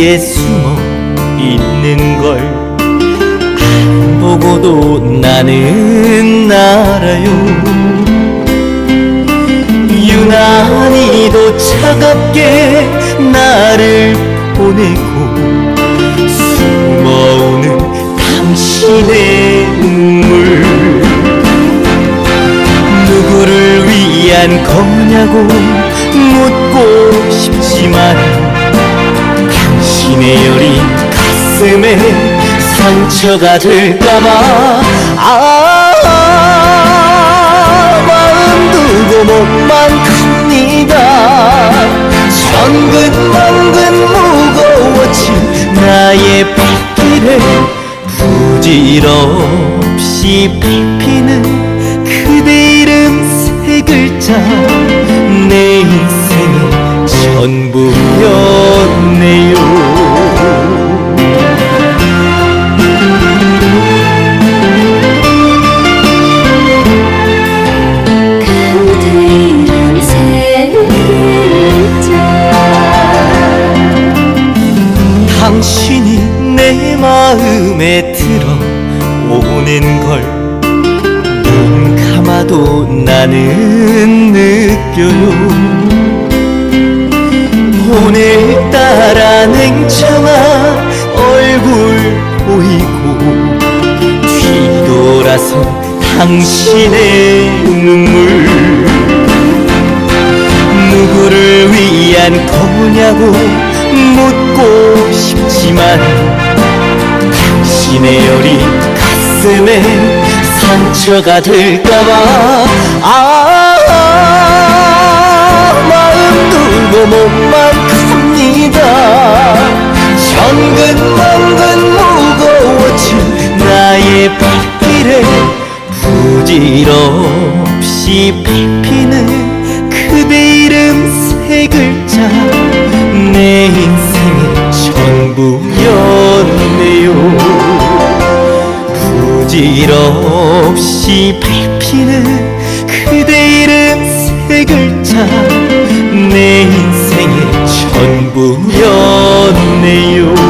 위에 숨어 있는 걸안 보고도 나는 알아요. 유난히도 차갑게 나를 보내고 숨어오는 당신의 눈물. 누구를 위한 거냐고 묻고 싶지만 상처가 될까봐. 아 마음 두고 몸만 갑니다. 천근만근 무거워진 나의 발길에 부질없이 밟히는 그대 이름 세 글자. 내 인생의 전부였네요 오는 걸. 눈 감아도 나는 느껴요. 오늘따라 냉정한 얼굴 보이고 뒤돌아선 당신의 눈물. 누구를 위한 거냐고 묻고 싶지만 당신의 여린 가슴에 상처가 될까봐. 아 마음 두고 몸만 갑니다. 천근 만근 무거워진 나의 발길에 부질없이 밟히는 그대 이름 세 글자. 내 인생의 전부 부질없이 밟히는 그대 이름 세 글자 내 인생의 전부였네요